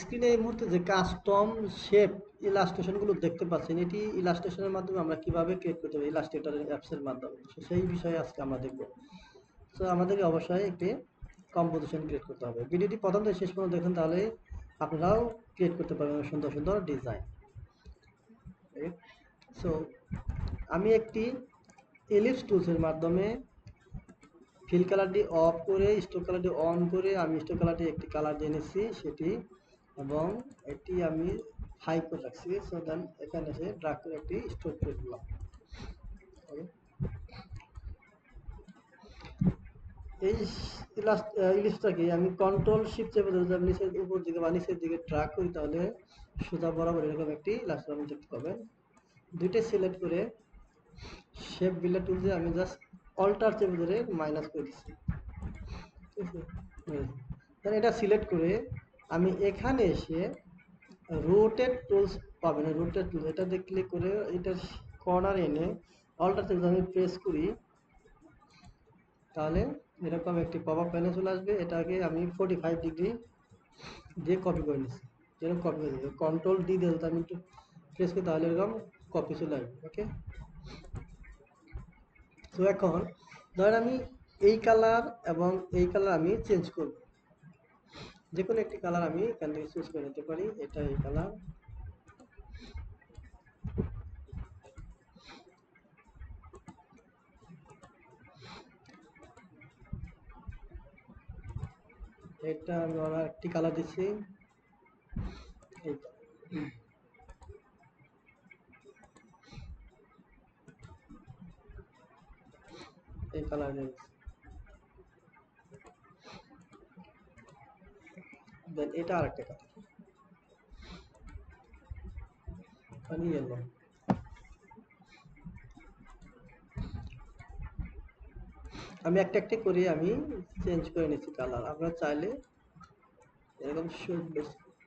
স্ক্রিনে এই মুহূর্তে যে কাস্টম শেপ ইলাস্ট্রেশনগুলো দেখতে পাচ্ছেন, এটি ইলাস্ট্রেশনের মাধ্যমে আমরা কীভাবে ক্রিয়েট করতে পারি ইলাস্ট্রেটর অ্যাপসের মাধ্যমে। সেই বিষয়ে আজকে আমরা দেখব। তো আমাদেরকে অবশ্যই একটি কম্পোজিশন ক্রিয়েট করতে হবে। ভিডিওটি প্রথম থেকে শেষ পর্যন্ত দেখুন, তাহলে আপনারাও ক্রিয়েট করতে পারবেন সুন্দর সুন্দর ডিজাইন সো আমি একটি এলিপস টুলসের মাধ্যমে ফিল কালারটি অফ করে স্টোক কালারটি অন করে, আমি স্টোক কালারটি একটি কালার দিয়ে সেটি এবং এটি আমি হাই করে রাখছি সো দেন এখানে এসে ড্রাগ একটি স্টোক করে দিলাম? এই ইলিশটাকে আমি কন্ট্রোল শিফট চেপে ধরে নিচের উপর দিকে বা নিচের দিকে ট্রাক করি, তাহলে সোজা বরাবর এরকম একটি ইলাস্ট আপনি দেখতে পাবেন। দুইটা সিলেক্ট করে শেপ বিল্ডার টুল দিয়ে আমি জাস্ট অল্টার চেপে ধরে মাইনাস করে দিচ্ছি। ঠিক আছে? তাহলে এটা সিলেক্ট করে আমি এখানে এসে রোটেট টুলস পাবেন রোটেট টুল এটাতে ক্লিক করে এটার কর্নার এনে অল্টার চেপে আমি প্রেস করি, তাহলে এরকম একটি পপ আপ প্যানে চলে আসবে। এটাকে আমি ফোর্টি ফাইভ ডিগ্রি দিয়ে কপি করে নিচ্ছি। যেরকম কপি করে দিচ্ছি কন্ট্রোল ডি দিয়ে যদি আমি একটু প্রেস করি, তাহলে এরকম কপি চলে আসবে ওকে তো এখন, ধরেন আমি এই কালার এবং এই কালার আমি চেঞ্জ করব। যে কোনো একটি কালার আমি এখান থেকে চুজ করে নিতে পারি এটা এই কালার এটা আমি ওরা একটি কালার দিচ্ছি। এই কালার দেন, এটা আরেকটা কালার পানি আমি একটা একটা করে আমি চেঞ্জ করে নিচ্ছি কালার আপনারা চাইলে এরকম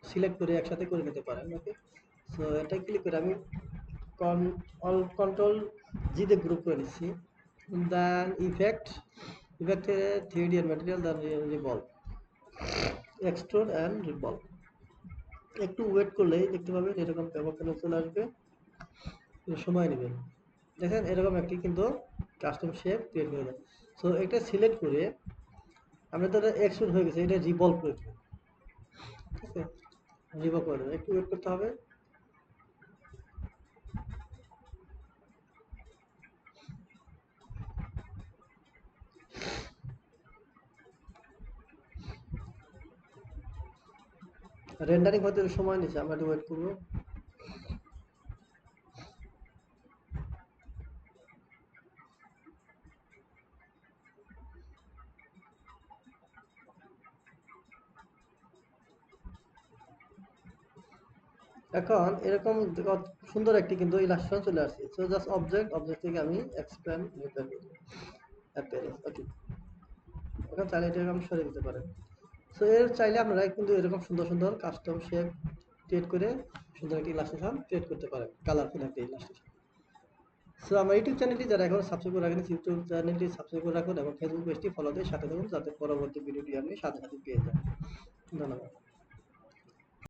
সিলেক্ট করে একসাথে করে নিতে পারেন ওকে সো এটা ক্লিক করে আমি অল কন্ট্রোল জিতে গ্রুপ করে নিচ্ছি। দেন ইফেক্ট ইফেক্টে থ্রি ডি এর material then revolve extrude and revolve একটু ওয়েট করলেই দেখতে পাবেন এরকম পেনে চলে আসবে। সময় নেবেন। দেখেন এরকম একটি কিন্তু কাস্টম শেপ ক্রিয়েট হয়ে যায় সো এটা সিলেক্ট করে আমরা তো এক্সট্রোড হয়ে গেছে। এটা রিভলভ করে ঠিক আছে? রিভলভ করে একটু ওয়েট করতে হবে। রেন্ডারিং হতে সময় নিচ্ছে, আমরা একটু ওয়েট করব। এখন এরকম সুন্দর একটি কিন্তু ইলাস্ট্রেশন চলে আসছে। সো জাস্ট অবজেক্ট অবজেক্ট থেকে আমি এক্সপ্যান্ড নিতে অ্যাপিয়ারেন্স ওকে এখন চাইলে এটা এরকম সরিয়ে দিতে পারেন। সো এর চাইলে আপনারা কিন্তু এরকম সুন্দর সুন্দর কাস্টম শেপ ক্রিয়েট করে সুন্দর একটি ইলাস্ট্রেশন ক্রিয়েট করতে পারেন। কালারফুল একটি ইলাস্ট্রেশন সো আমার ইউটিউব চ্যানেলটি যারা এখন সাবস্ক্রাইব করে রাখেন ইউটিউব চ্যানেলটি সাবস্ক্রাইব করে রাখুন এবং ফেসবুক পেজটি ফলো দিয়ে সাথে থাকুন, যাতে পরবর্তী ভিডিওটি আপনি সাথে সাথে পেয়ে যান। ধন্যবাদ।